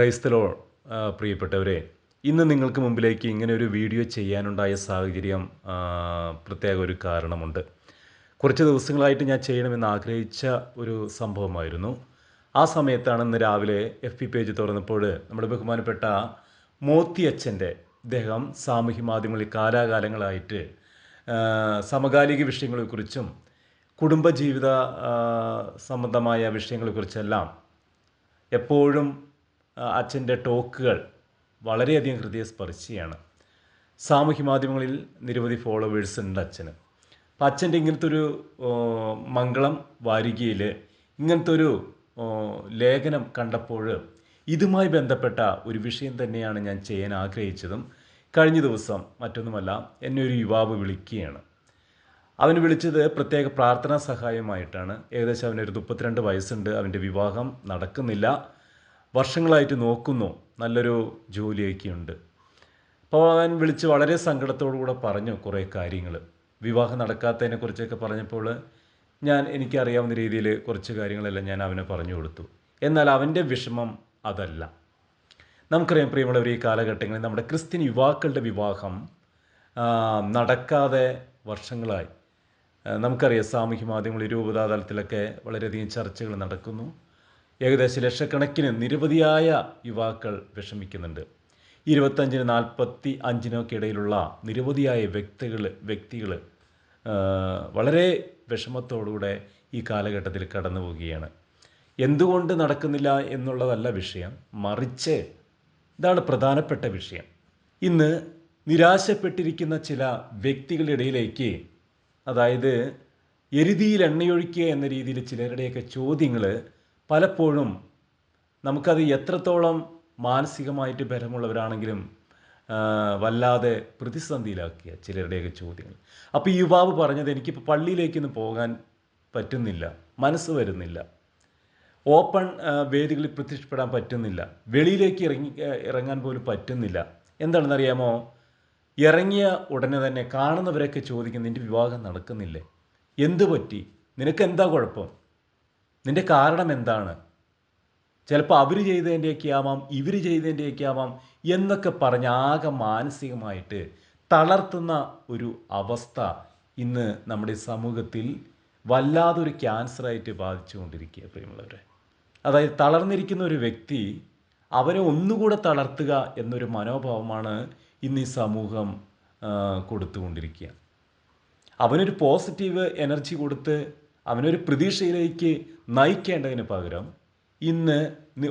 ക്രൈസ്തലോ പ്രിയപ്പെട്ടവരെ. ഇന്ന് നിങ്ങൾക്ക് മുമ്പിലേക്ക് ഇങ്ങനെ ഒരു വീഡിയോ ചെയ്യാനുണ്ടായ സാഹചര്യം പ്രത്യേക ഒരു കാരണമുണ്ട്. കുറച്ച് ദിവസങ്ങളായിട്ട് ഞാൻ ചെയ്യണമെന്ന് ആഗ്രഹിച്ച ഒരു സംഭവമായിരുന്നു. ആ സമയത്താണ് ഇന്ന് രാവിലെ എഫ് പി പേജ് തുറന്നപ്പോൾ നമ്മുടെ ബഹുമാനപ്പെട്ട മോത്തി അച്ഛന്റെ ഇദ്ദേഹം സാമൂഹ്യ മാധ്യമങ്ങളിൽ കാലാകാലങ്ങളായിട്ട് സമകാലിക വിഷയങ്ങളെക്കുറിച്ചും കുടുംബജീവിത സംബന്ധമായ വിഷയങ്ങളെക്കുറിച്ചെല്ലാം എപ്പോഴും അച്ഛന്റെ ടോക്കുകൾ വളരെയധികം ഹൃദയസ്പർശിയാണ്. സാമൂഹ്യ മാധ്യമങ്ങളിൽ നിരവധി ഫോളോവേഴ്സ് ഉണ്ട് അച്ഛന്. അപ്പം അച്ഛന്റെ ഇങ്ങനത്തെ ഒരു മംഗളം വാരികയിൽ ഇങ്ങനത്തെ ഒരു ലേഖനം കണ്ടപ്പോൾ ഇതുമായി ബന്ധപ്പെട്ട ഒരു വിഷയം തന്നെയാണ് ഞാൻ ചെയ്യാൻ ആഗ്രഹിച്ചതും. കഴിഞ്ഞ ദിവസം മറ്റൊന്നുമല്ല എന്നെ ഒരു യുവാവ് വിളിക്കുകയാണ്. അവന് വിളിച്ചത് പ്രത്യേക പ്രാർത്ഥനാ സഹായമായിട്ടാണ്. ഏകദേശം അവനൊരു മുപ്പത്തിരണ്ട് വയസ്സുണ്ട് അവന്റെ വിവാഹം നടക്കുന്നില്ല. വർഷങ്ങളായിട്ട് നോക്കുന്നു. നല്ലൊരു ജോലിയൊക്കെ ഉണ്ട് അപ്പോൾ അവൻ വിളിച്ച് വളരെ സങ്കടത്തോടു കൂടെ പറഞ്ഞു കുറേ കാര്യങ്ങൾ. വിവാഹം നടക്കാത്തതിനെക്കുറിച്ചൊക്കെ പറഞ്ഞപ്പോൾ ഞാൻ എനിക്കറിയാവുന്ന രീതിയിൽ കുറച്ച് കാര്യങ്ങളെല്ലാം ഞാൻ അവനെ പറഞ്ഞു കൊടുത്തു. എന്നാൽ അവന്റെ വിഷമം അതല്ല. നമുക്കറിയാം പ്രിയമുള്ളവർ ഈ കാലഘട്ടങ്ങളിൽ നമ്മുടെ ക്രിസ്ത്യൻ യുവാക്കളുടെ വിവാഹം നടക്കാതെ വർഷങ്ങളായി. നമുക്കറിയാം സാമൂഹ്യ മാധ്യമങ്ങൾ രൂപതാ തലത്തിലൊക്കെ വളരെയധികം ചർച്ചകൾ നടക്കുന്നു. ഏകദേശം ലക്ഷക്കണക്കിന് നിരവധിയായ യുവാക്കൾ വിഷമിക്കുന്നുണ്ട്. ഇരുപത്തഞ്ചിന് നാൽപ്പത്തി അഞ്ചിനൊക്കെ ഇടയിലുള്ള നിരവധിയായ വ്യക്തികൾ വ്യക്തികൾ വളരെ വിഷമത്തോടുകൂടെ ഈ കാലഘട്ടത്തിൽ കടന്നു പോവുകയാണ്. എന്തുകൊണ്ട് നടക്കുന്നില്ല എന്നുള്ളതല്ല വിഷയം. മറിച്ച് ഇതാണ് പ്രധാനപ്പെട്ട വിഷയം. ഇന്ന് നിരാശപ്പെട്ടിരിക്കുന്ന ചില വ്യക്തികളുടെ ഇടയിലേക്ക് അതായത് എരുതിയിൽ എണ്ണയൊഴിക്കുക എന്ന രീതിയിൽ ചിലരുടെയൊക്കെ ചോദ്യങ്ങൾ പലപ്പോഴും നമുക്കത് എത്രത്തോളം മാനസികമായിട്ട് ബലമുള്ളവരാണെങ്കിലും വല്ലാതെ പ്രതിസന്ധിയിലാക്കിയ ചിലരുടെയൊക്കെ ചോദ്യങ്ങൾ. അപ്പോൾ ഈ യുവാവ് പറഞ്ഞത് എനിക്കിപ്പോൾ പള്ളിയിലേക്കൊന്നും പോകാൻ പറ്റുന്നില്ല മനസ്സ് വരുന്നില്ല. ഓപ്പൺ വേദികളിൽ പ്രത്യക്ഷപ്പെടാൻ പറ്റുന്നില്ല വെളിയിലേക്ക് ഇറങ്ങി ഇറങ്ങാൻ പോലും പറ്റുന്നില്ല. എന്താണെന്നറിയാമോ? ഇറങ്ങിയ ഉടനെ തന്നെ കാണുന്നവരൊക്കെ ചോദിക്കും നിന്റെ വിവാഹം നടക്കുന്നില്ലേ? എന്തു പറ്റി? നിനക്ക് എന്താ കുഴപ്പം? നിന്റെ കാരണം എന്താണ്? ചിലപ്പോൾ അവർ ചെയ്തതിന്റെയൊക്കെ ആവാം ഇവർ ചെയ്തതിന്റെയൊക്കെ ആവാം എന്നൊക്കെ പറഞ്ഞ് ആകെ മാനസികമായിട്ട് തളർത്തുന്ന ഒരു അവസ്ഥ ഇന്ന് നമ്മുടെ സമൂഹത്തിൽ വല്ലാതൊരു ക്യാൻസറായിട്ട് ബാധിച്ചുകൊണ്ടിരിക്കുക പ്രിയമുള്ളവരെ. അതായത് തളർന്നിരിക്കുന്ന ഒരു വ്യക്തി അവരെ ഒന്നുകൂടെ തളർത്തുക എന്നൊരു മനോഭാവമാണ് ഇന്ന് ഈ സമൂഹം കൊടുത്തുകൊണ്ടിരിക്കുക. അവനൊരു പോസിറ്റീവ് എനർജി കൊടുത്ത് അവനൊരു പ്രതീക്ഷയിലേക്ക് നയിക്കേണ്ടതിന് പകരം ഇന്ന്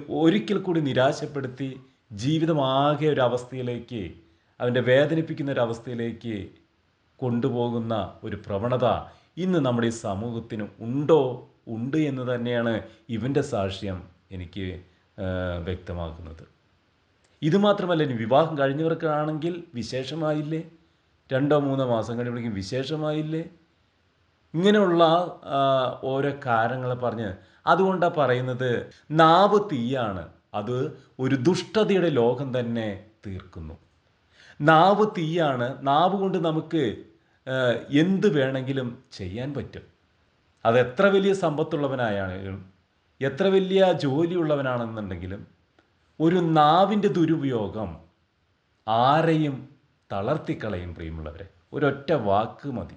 ഒരിക്കൽ കൂടി നിരാശപ്പെടുത്തി ജീവിതമാകെ ഒരു അവസ്ഥയിലേക്ക് അവന്റെ വേദനിപ്പിക്കുന്ന ഒരു അവസ്ഥയിലേക്ക് കൊണ്ടുപോകുന്ന ഒരു പ്രവണത ഇന്ന് നമ്മുടെ ഈ സമൂഹത്തിന് ഉണ്ടോ? ഉണ്ട് എന്ന് തന്നെയാണ് ഇവന്റെ സാക്ഷ്യം എനിക്ക് വ്യക്തമാക്കുന്നത്. ഇതുമാത്രമല്ല ഇനി വിവാഹം കഴിഞ്ഞവർക്കാണെങ്കിൽ വിശേഷമായില്ലേ? രണ്ടോ മൂന്നോ മാസം കഴിയുമ്പോഴേക്കും വിശേഷമായില്ലേ? ഇങ്ങനെയുള്ള ഓരോ കാര്യങ്ങൾ പറഞ്ഞ് അതുകൊണ്ടാണ് പറയുന്നത് നാവ് തീയാണ്. അത് ഒരു ദുഷ്ടതയുടെ ലോകം തന്നെ തീർക്കുന്നു. നാവ് തീയാണ്. നാവ് കൊണ്ട് നമുക്ക് എന്ത് വേണമെങ്കിലും ചെയ്യാൻ പറ്റും. അത് എത്ര വലിയ സമ്പത്തുള്ളവനായാലും എത്ര വലിയ ജോലിയുള്ളവനാണെന്നുണ്ടെങ്കിലും ഒരു നാവിന്റെ ദുരുപയോഗം ആരെയും തളർത്തിക്കളയും പ്രിയമുള്ളവരെ. ഒരൊറ്റ വാക്ക് മതി.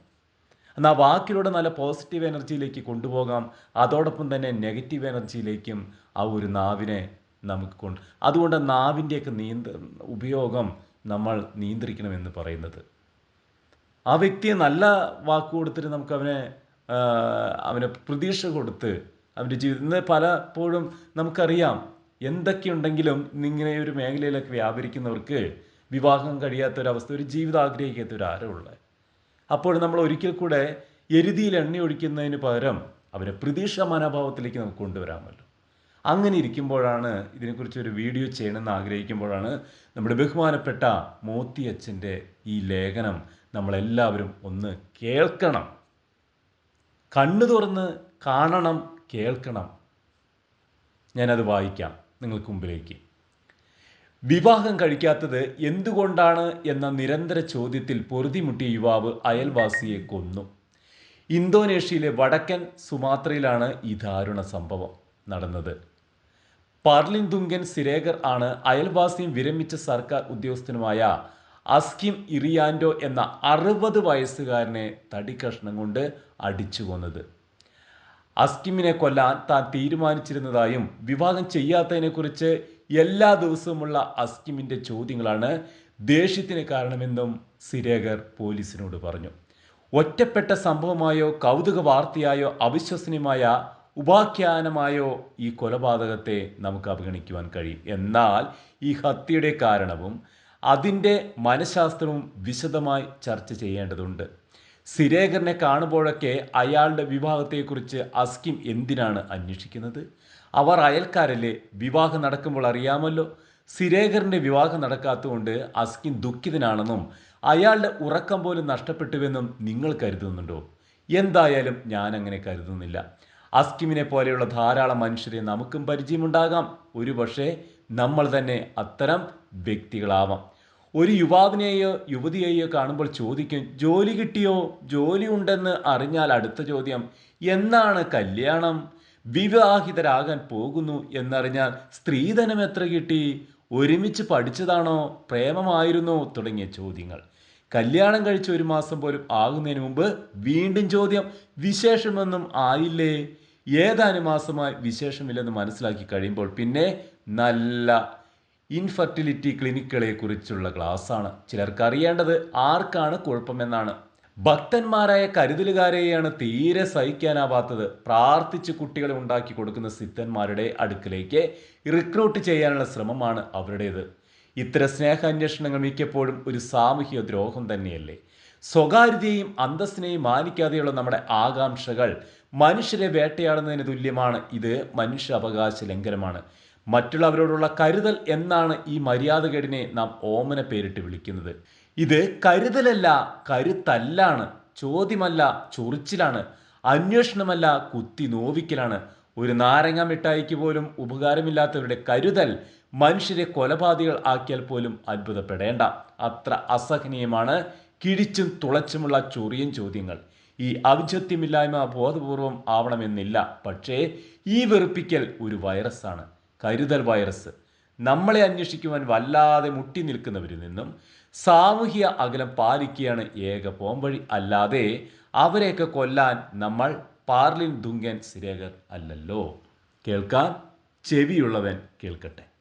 എന്നാൽ വാക്കിലൂടെ നല്ല പോസിറ്റീവ് എനർജിയിലേക്ക് കൊണ്ടുപോകാം. അതോടൊപ്പം തന്നെ നെഗറ്റീവ് എനർജിയിലേക്കും ആ ഒരു നാവിനെ നമുക്ക് കൊണ്ട് അതുകൊണ്ട് നാവിന്റെയൊക്കെ നീന്ത ഉപയോഗം നമ്മൾ നിയന്ത്രിക്കണമെന്ന് പറയുന്നത്. ആ വ്യക്തിയെ നല്ല വാക്ക് കൊടുത്തിട്ട് നമുക്ക് അവനെ അവനെ പ്രതീക്ഷ കൊടുത്ത് അവന്റെ ജീവിതം ഇന്ന് പലപ്പോഴും നമുക്കറിയാം എന്തൊക്കെയുണ്ടെങ്കിലും ഇങ്ങനെ ഒരു മേഖലയിലൊക്കെ വ്യാപരിക്കുന്നവർക്ക് വിവാഹം കഴിയാത്തൊരവസ്ഥ ഒരു ജീവിതം ആഗ്രഹിക്കാത്ത ഒരു ആരമുള്ളത് അപ്പോൾ നമ്മൾ ഒരിക്കൽ കൂടെ എരുതിയിൽ എണ്ണ ഒഴിക്കുന്നതിന് പകരം അവരെ പ്രതീക്ഷ മനോഭാവത്തിലേക്ക് നമുക്ക് കൊണ്ടുവരാമല്ലോ. അങ്ങനെ ഇരിക്കുമ്പോഴാണ് ഇതിനെക്കുറിച്ച് ഒരു വീഡിയോ ചെയ്യണമെന്ന് ആഗ്രഹിക്കുമ്പോഴാണ് നമ്മുടെ ബഹുമാനപ്പെട്ട മോത്തി അച്ഛന്റെ ഈ ലേഖനം നമ്മളെല്ലാവരും ഒന്ന് കേൾക്കണം. കണ്ണു തുറന്ന് കാണണം കേൾക്കണം. ഞാനത് വായിക്കാം. നിങ്ങൾക്ക് മുമ്പിലേക്ക്. വിവാഹം കഴിക്കാത്തത് എന്തുകൊണ്ടാണ് എന്ന നിരന്തര ചോദ്യത്തിൽ പൊറുതിമുട്ടിയ യുവാവ് അയൽവാസിയെ കൊന്നു. ഇന്തോനേഷ്യയിലെ വടക്കൻ സുമാത്രയിലാണ് ഈ ദാരുണ സംഭവം നടന്നത്. പാർലിൻതുങ്കൻ സിരേഗർ ആണ് അയൽവാസിയും വിരമിച്ച സർക്കാർ ഉദ്യോഗസ്ഥനുമായ അസ്കിം ഇറിയാൻഡോ എന്ന അറുപത് വയസ്സുകാരനെ തടിക്കഷ്ണം കൊണ്ട് അടിച്ചു കൊന്നത്. അസ്കിമിനെ കൊല്ലാൻ താൻ തീരുമാനിച്ചിരുന്നതായും വിവാഹം ചെയ്യാത്തതിനെക്കുറിച്ച് എല്ലാ ദിവസവുമുള്ള അസ്കിമിന്റെ ചോദ്യങ്ങളാണ് ദേഷ്യത്തിന് കാരണമെന്നും സിരേഗർ പോലീസിനോട് പറഞ്ഞു. ഒറ്റപ്പെട്ട സംഭവമായോ കൗതുക വാർത്തയായോ അവിശ്വസനീയമായ ഉപാഖ്യാനമായോ ഈ കൊലപാതകത്തെ നമുക്ക് അവഗണിക്കുവാൻ കഴിയും. എന്നാൽ ഈ ഹത്യയുടെ കാരണവും അതിന്റെ മനഃശാസ്ത്രവും വിശദമായി ചർച്ച ചെയ്യേണ്ടതുണ്ട്. സിരേഖറിനെ കാണുമ്പോഴൊക്കെ അയാളുടെ വിവാഹത്തെക്കുറിച്ച് അസ്കിം എന്തിനാണ് അന്വേഷിക്കുന്നത്? അവർ അയൽക്കാരല്ലേ വിവാഹം നടക്കുമ്പോൾ അറിയാമല്ലോ. സിരേഖറിന്റെ വിവാഹം നടക്കാത്തതുകൊണ്ട് അസ്കിൻ ദുഃഖിതനാണെന്നും അയാളുടെ ഉറക്കം പോലും നഷ്ടപ്പെട്ടുവെന്നും നിങ്ങൾ കരുതുന്നുണ്ടോ? എന്തായാലും ഞാൻ അങ്ങനെ കരുതുന്നില്ല. അസ്കിമിനെ പോലെയുള്ള ധാരാളം മനുഷ്യരെ നമുക്കും പരിചയമുണ്ടാകാം. ഒരു പക്ഷേ നമ്മൾ തന്നെ അത്തരം വ്യക്തികളാവാം. ഒരു യുവാവിനെയോ യുവതിയെയോ കാണുമ്പോൾ ചോദിക്കും ജോലി കിട്ടിയോ? ജോലി ഉണ്ടെന്ന് അറിഞ്ഞാൽ അടുത്ത ചോദ്യം എന്നാണ് കല്യാണം? വിവാഹിതരാകാൻ പോകുന്നു എന്നറിഞ്ഞാൽ സ്ത്രീധനം എത്ര കിട്ടി? ഒരുമിച്ച് പഠിച്ചതാണോ? പ്രേമമായിരുന്നോ? തുടങ്ങിയ ചോദ്യങ്ങൾ. കല്യാണം കഴിച്ച ഒരു മാസം പോലും ആകുന്നതിന് മുമ്പ് വീണ്ടും ചോദ്യം വിശേഷമൊന്നും ആയില്ലേ? ഏതാനും മാസമായി വിശേഷമില്ലെന്ന് മനസ്സിലാക്കി കഴിയുമ്പോൾ പിന്നെ നല്ല ഇൻഫെർട്ടിലിറ്റി ക്ലിനിക്കുകളെ കുറിച്ചുള്ള ക്ലാസ്സാണ് ചിലർക്ക് അറിയേണ്ടത് ആർക്കാണ് കുഴപ്പമെന്നാണ്. ഭക്തന്മാരായ കരുതലുകാരെയാണ് തീരെ സഹിക്കാനാവാത്തത്. പ്രാർത്ഥിച്ച് കുട്ടികളെ ഉണ്ടാക്കി കൊടുക്കുന്ന സിദ്ധന്മാരുടെ അടുക്കിലേക്ക് റിക്രൂട്ട് ചെയ്യാനുള്ള ശ്രമമാണ് അവരുടേത്. ഇത്തരം സ്നേഹാന്വേഷണങ്ങൾ മിക്കപ്പോഴും ഒരു സാമൂഹിക ദ്രോഹം തന്നെയല്ലേ? സ്വകാര്യതയും അന്തസ്സിനെയും മാനിക്കാതെയുള്ള നമ്മുടെ ആകാംക്ഷകൾ മനുഷ്യരെ വേട്ടയാടുന്നതിന് തുല്യമാണ്. ഇത് മനുഷ്യ അവകാശ ലംഘനമാണ്. മറ്റുള്ളവരോടുള്ള കരുതൽ എന്നാണ് ഈ മര്യാദകേടിനെ നാം ഓമന പേരിട്ട് വിളിക്കുന്നത്. ഇത് കരുതലല്ല കരുത്തല്ലാണ് ചോദ്യമല്ല ചൊറിച്ചിലാണ് അന്വേഷണമല്ല കുത്തി നോവിക്കലാണ്. ഒരു നാരങ്ങ മിഠായിക്ക് പോലും ഉപകാരമില്ലാത്തവരുടെ കരുതൽ മനുഷ്യരെ കൊലപാതകൾ ആക്കിയാൽ പോലും അത്ഭുതപ്പെടേണ്ട. അത്ര അസഹനീയമാണ് കിഴിച്ചും തുളച്ചുമുള്ള ചൊറിയൻ ചോദ്യങ്ങൾ. ഈ ഔചത്യമില്ലായ്മ ബോധപൂർവം ആവണമെന്നില്ല. പക്ഷേ ഈ വെറുപ്പിക്കൽ ഒരു വൈറസാണ് കരുതൽ വൈറസ് നമ്മളെ അന്വേഷിക്കുവാൻ വല്ലാതെ മുട്ടി നിൽക്കുന്നവരിൽ നിന്നും സാമൂഹിക അകലം പാലിക്കുകയാണ് ഏക പോംവഴി. അല്ലാതെ അവരെയൊക്കെ കൊല്ലാൻ നമ്മൾ പാർലിൻ ദുങ്കൻ സിരേഖർ അല്ലല്ലോ. കേൾക്കാൻ ചെവിയുള്ളവൻ കേൾക്കട്ടെ.